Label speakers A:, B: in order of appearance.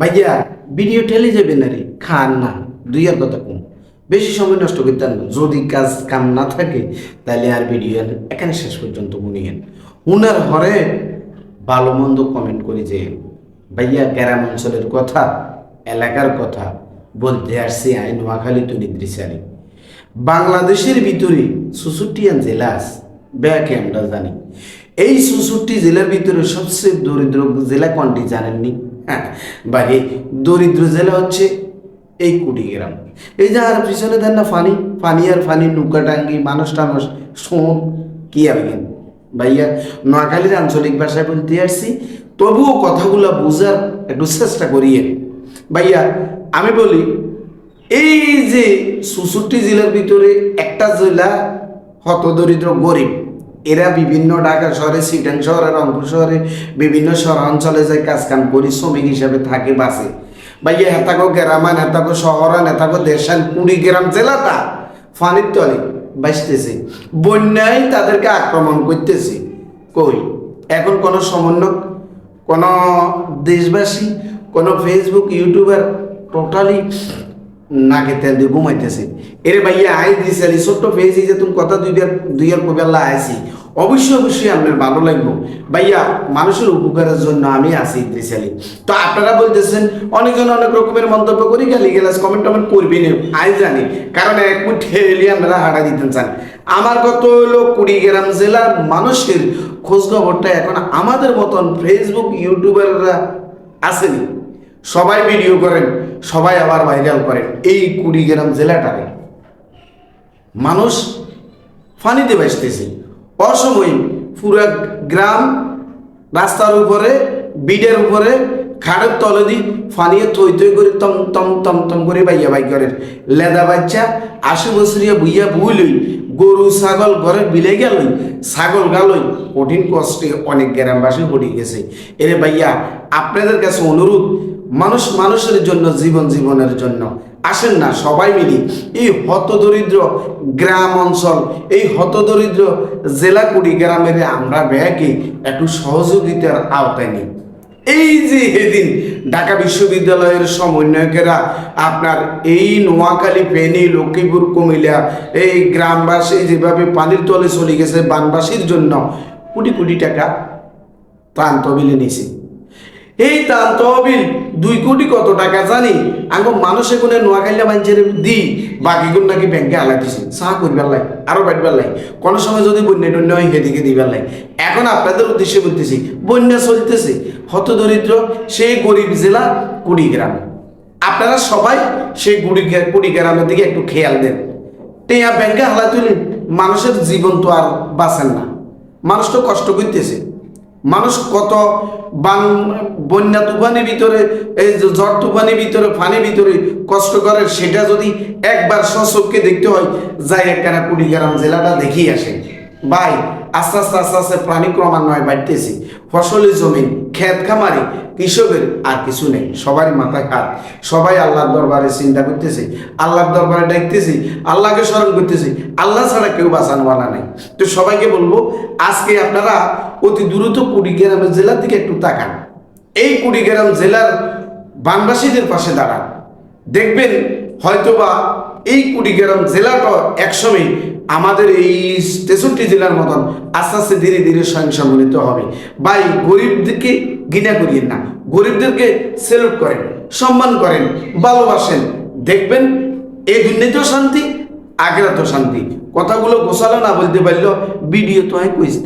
A: ভাইয়া ভিডিও ঠেলে যাবে না রে খান না, দুই আর কথা কম। বেশি সময় নষ্ট করতেন না। যদি কাজ কাম না থাকে, তাহলে আর ভিডিও এখানে শেষ পর্যন্ত শুনিয়েন উনার হরে ভালো মন্দ কমেন্ট করে যে, ভাইয়া, গ্রাম অঞ্চলের কথা, এলাকার কথা, বলতে আসছি আই নোয়াখালী তো নিদ্রিসারি বাংলাদেশের ভিতরে চৌষট্টিয়ান জেলা আছে, ব্যাকে আমরা জানি। এই চৌষট্টি জেলার ভিতরে সবচেয়ে দরিদ্র জেলা কোনটি জানেননি? হ্যাঁ বাইরে দরিদ্র জেলা হচ্ছে এই কুড়িগ্রাম এই যে আর পিছনে দেন না ফানি ফানি আর ফানি, নৌকা টাঙ্গি, মানুষ টানুষ সোন কি আর ভাইয়া, নোয়াখালীর আঞ্চলিক ভাষায় বলতে আসছি, তবুও কথাগুলো বোঝার একটু চেষ্টা করিয়ে ভাইয়া, আমি বলি, এই যে চৌষট্টি জেলার ভিতরে একটা জেলা হতদরিদ্র গরিব। এরা বিভিন্ন ঢাকা শহরে, সিটাং শহরে, রংপুর শহরে বিভিন্ন শহরাঞ্চলে যায় কাজ কাম করি, শ্রমিক হিসাবে থাকে বাসে। ভাইয়া হেতাকো গ্রামান হেতাকো শহরান হেতাকো দেশান, কুড়িগ্রাম জেলাটা ফানির তলে বাঁচতেছে বন্যায় তাদেরকে আক্রমণ করতেছে। কই? এখন কোনো সমন্বয় কোনো দেশবাসী, কোনো ফেসবুক ইউটিউবার টোটালি নাকে তেল দিয়ে ঘুমাইতেছে। এরে ভাইয়া, আই দিছালি ছোট্ট ফেসি যে তুমি কথা দুই দুই আর কবেলা আইসি অবশ্যই অবশ্যই আপনার ভালো লাগবো। ভাইয়া, মানুষের উপকারের জন্য আমি আছি দিছালি তো আপনারা বলতেছেন, অনেকজন অনেক রকমের মন্তব্য করি গালি গেলাস কমেন্ট টমেন্ট করবেন আই জানি, কারণ এক মুঠ ঠেলি আপনারা হাঁটা দিতে চান আমার কত হলো কুড়িগ্রাম জেলার মানুষের খোঁজ খবরটা এখন আমাদের মতন ফেসবুক ইউটিউবাররা আসেনি। সবাই ভিডিও করেন, সবাই আবার ভাইরাল করেন। এই কুড়িগ্রাম জেলাটাকে মানুষ ফানিতে বাসতেছে অসময় পুরা গ্রাম রাস্তার উপরে, বিডের উপরে খাড়ের তলে দি ফানিয়ে থই থই করে তম তম তম তম করে বাইয়া বাই করে লেদা বাচ্চা, আশি বছরিয়া বুইয়া বুইলই গরু, ছাগল ঘরে বিলে গেলই ছাগল গালই কঠিন কষ্টে অনেক গ্রামবাসী হয়ে গেছে। এরে ভাইয়া, আপনাদের কাছে অনুরোধ, মানুষ মানুষের জন্য, জীবন জীবনের জন্য। আসেন না, সবাই মিলি। এই হতদরিদ্র গ্রাম অঞ্চল, এই হতদরিদ্র জেলা কুড়িগ্রামের আমরা ব্যাগে একটু সহযোগিতার আওতায় নিই। এই যে এদিন ঢাকা বিশ্ববিদ্যালয়ের সমন্বয়কেরা আপনার এই নোয়াখালী, ফেনী, লক্ষ্মীপুর, কুমিল্লা, এই গ্রামবাসী যেভাবে পানির তলে চলে গেছে, বানবাসীর জন্য কোটি কোটি টাকা প্রান্ত তহবিলে নিয়েছে। এই ত্রাণ তহবিল দুই কোটি কত টাকা জানি? আঙ্গ মানুষে কোনে নোয়াখাইলা মানুষের দি বাকি কোন নাকি ব্যাংকে আলাই দিছে। চা করবার লাই, আরও বাড়বার লাই। কোন সময় যদি বন্যা টন্য হয় সেদিকে দিবার লাই। এখন আপনাদের উদ্দেশ্যে বলতেছি, বন্যা চলতেছে। হত দরিদ্র সেই গরিব জেলা কুড়িগ্রাম। আপনারা সবাই সেই কুড়ি কুড়িগ্রামের দিকে একটু খেয়াল দেন। টেয়া ব্যাংকে হালা তুলি মানুষের জীবন তো আর বাঁচেন না। মানুষ তো কষ্ট করতেছে। মানুষ কত বান, বন্যা তুফানের ভিতরে, এই ঝড় তুফানের ভিতরে, ফানের ভিতরে কষ্ট করে, সেটা যদি একবার সচক্ষে দেখতে হয়, যাই একখানা কুড়িগ্রাম জেলাটা দেখিয়ে আসে। ভাই আস্তে আস্তে আস্তে আস্তে প্রাণী ক্রমান্বয়ে বাড়তেছে। ফসলের জমি, ক্ষেত খামারি, কৃষকের আর কিছু নেই। সবারই মাথায় হাত। সবাই আল্লাহর দরবারে চিন্তা করতেছে। আল্লাহর দরবারে ডাকতেছি। আল্লাহকে স্মরণ করতেছি। আল্লাহ ছাড়া কেউ বাঁচানোওয়ালা নেই। তো সবাইকে বলব, আজকে আপনারা অতি দ্রুত কুড়িগ্রাম জেলার দিকে একটু তাকান। এই কুড়িগ্রাম জেলার বানবাসীদের পাশে দাঁড়ান। দেখবেন হয়তোবা এই কুড়িগ্রাম জেলাটা একসময় আমাদের এই তেষট্টি জেলার মতন আস্তে আস্তে ধীরে ধীরে স্বয়ং সম্মিলিত হবে। ভাই, গরিবদেরকে ঘৃণা করিয়েন না। গরিবদেরকে সেলুট করেন, সম্মান করেন, ভালোবাসেন। দেখবেন, এ দুর্নীতিও শান্তি আগেরা তো শান্তি। কথাগুলো গোসালো না বলতে পারল ভিডিও তো হয় কইতে